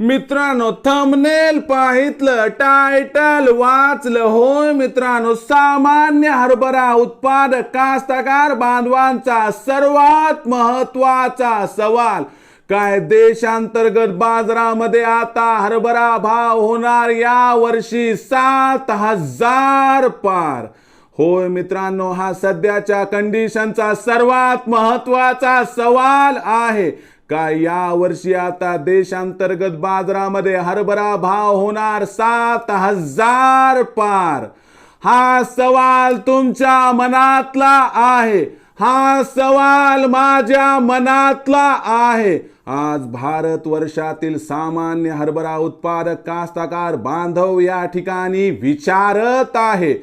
मित्रांनो thumbnail पाहितलं title वाचलं होय मित्रांनो. सामान्य हरभरा उत्पादक कास्तकार बांधवांचा सर्वात महत्त्वाचा सवाल काय देशांतर्गत बाजारामध्ये आता हरभरा भाव होणार या वर्षी सात हजार पार. होय मित्रांनो हा सध्याच्या कंडिशनचा सर्वात महत्त्वाचा सवाल आहे. का या वर्षी आता देशांतर्गत बाजारामध्ये हरभरा भाव होणार सात हजार पार. हा सवाल तुमच्या मनातला आहे. हा सवाल माझ्या मनातला आहे. आज भारत वर्षातील सामान्य हरभरा उत्पादक कास्तकार बांधव या ठिकाणी विचारत आहे.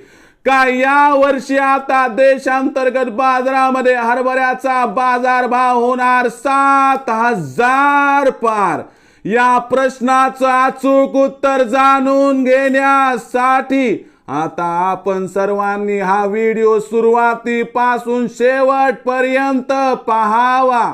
का या वर्षी आता देशांतर्गत बाजारामध्ये हरभऱ्याचा बाजारभाव होणार सात हजार पार. या प्रश्नाचं अचूक उत्तर जाणून घेण्यासाठी आता आपण सर्वांनी हा व्हिडिओ सुरुवातीपासून शेवटपर्यंत पाहावा.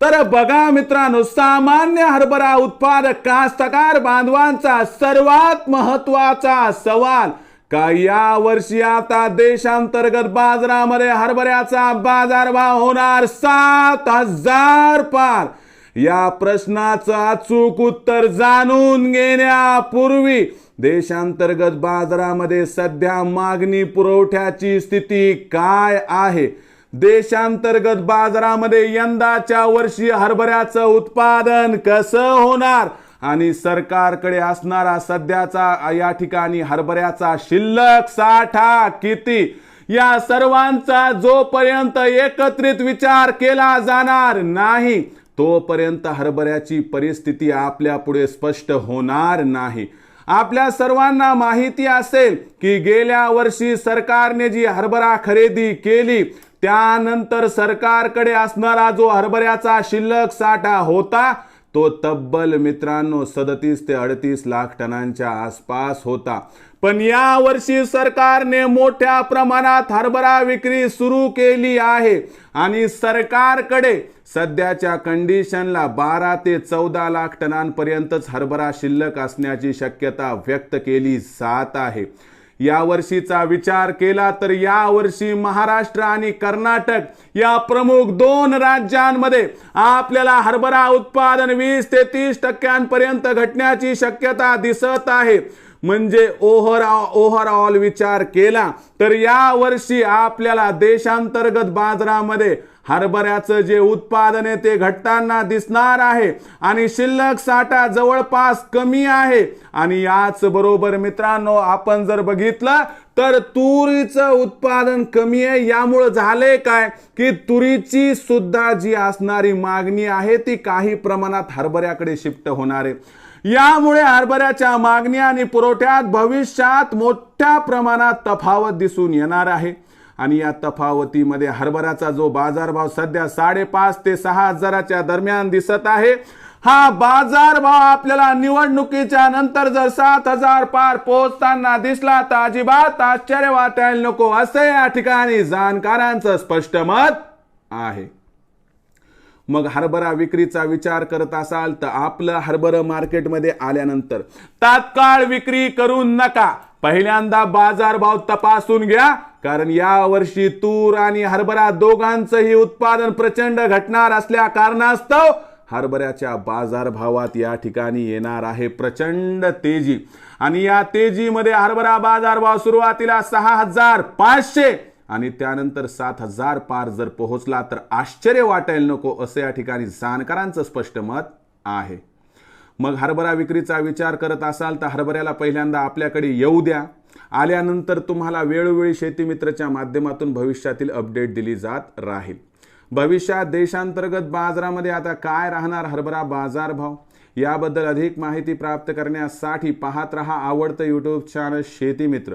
तर बघा मित्रांनो सामान्य हरभरा उत्पादक कास्तकार बांधवांचा सर्वात महत्त्वाचा सवाल का या वर्षी आता देशांतर्गत बाजारामध्ये हरभऱ्याचा बाजारभाव होणार सात हजार पार? या प्रश्नाचं अचूक उत्तर जाणून घेण्यापूर्वी देशांतर्गत बाजारामध्ये सध्या मागणी पुरवठ्याची स्थिती काय आहे? देशांतर्गत बाजारामध्ये यंदाच्या वर्षी हरभऱ्याचं उत्पादन कसं होणार? आणि सरकारकडे असणारा सध्याचा या ठिकाणी हरभऱ्याचा शिल्लक साठा किती? या सर्वांचा जोपर्यंत एकत्रित विचार केला जाणार नाही तोपर्यंत हरभऱ्याची परिस्थिती आपल्या पुढे स्पष्ट होणार नाही. आपल्या सर्वांना माहिती असेल की गेल्या वर्षी सरकारने जी हरभरा खरेदी केली त्यानंतर सरकारकडे असणारा जो हरभऱ्याचा शिल्लक साठा होता तो तब्बल मित्रांनो सदतीस ते अडतीस लाख टनांच्या आसपास होता. पण या वर्षी सरकारने मोठ्या प्रमाणात हरभरा विक्री सुरू केली आहे आणि सरकारकडे सध्याच्या कंडिशनला बारा ते चौदा लाख टनांपर्यंतच हरभरा शिल्लक असण्याची शक्यता व्यक्त केली जात आहे. या वर्षीचा विचार केला तर या वर्षी महाराष्ट्र आणि कर्नाटक या प्रमुख दोन राज्यांमध्ये आपल्याला हरभरा उत्पादन वीस ते तीस टक्क्यांपर्यंत घटण्याची शक्यता दिसत आहे. म्हणजे ओव्हर ओव्हरऑल विचार केला तर या वर्षी आपल्याला देशांतर्गत बाजारामध्ये हरभऱ्याचं जे उत्पादन आहे ते घटताना दिसणार आहे. आणि शिल्लक साठा जवळपास कमी आहे. आणि याच बरोबर मित्रांनो आपण जर बघितलं तर तुरीचं उत्पादन कमी आहे. यामुळं झाले काय? की तुरीची सुद्धा जी असणारी मागणी आहे ती काही प्रमाणात हरभऱ्याकडे शिफ्ट होणार आहे. यामुळे हरभऱ्याच्या मागणी आणि पुरवठ्यात भविष्यात मोठ्या प्रमाणात तफावत दिसून येणार आहे. आणि या तफावतीमध्ये हरभऱ्याचा जो बाजारभाव सध्या साडेपाच ते सहा हजाराच्या दरम्यान दिसत आहे हा बाजारभाव आपल्याला निवडणुकीच्या नंतर जर सात हजार पार पोहोचताना दिसला तर अजिबात आश्चर्य वाटायला नको असे या ठिकाणी जाणकारांचं स्पष्ट मत आहे. मग हरभरा विक्रीचा विचार करत असाल तर आपलं हरभरा मार्केटमध्ये आल्यानंतर तात्काळ विक्री करू नका. पहिल्यांदा बाजारभाव तपासून घ्या कारण या वर्षी तूर आणि हरभरा दोघांचंही उत्पादन प्रचंड घटणार असल्या कारणास्तव हरभऱ्याच्या बाजारभावात या ठिकाणी येणार आहे प्रचंड तेजी. आणि या तेजीमध्ये हरभरा बाजारभाव सुरुवातीला सहा हजार पाचशे आणि त्यानंतर सात हजार पार जर पोहोचला तर आश्चर्य वाटायला नको असं या ठिकाणी जाणकारांचं स्पष्ट मत आहे. मग हरभरा विक्रीचा विचार करत असाल तर हरभऱ्याला पहिल्यांदा आपल्याकडे येऊ द्या. आल्यानंतर तुम्हाला वेळोवेळी शेतीमित्रच्या माध्यमातून भविष्यातील अपडेट दिली जात राहील. भविष्यात देशांतर्गत बाजारामध्ये आता काय राहणार हरभरा बाजारभाव याबद्दल अधिक माहिती प्राप्त करण्यासाठी पाहत रहा आवडतं यूट्यूब चॅनल शेतीमित्र.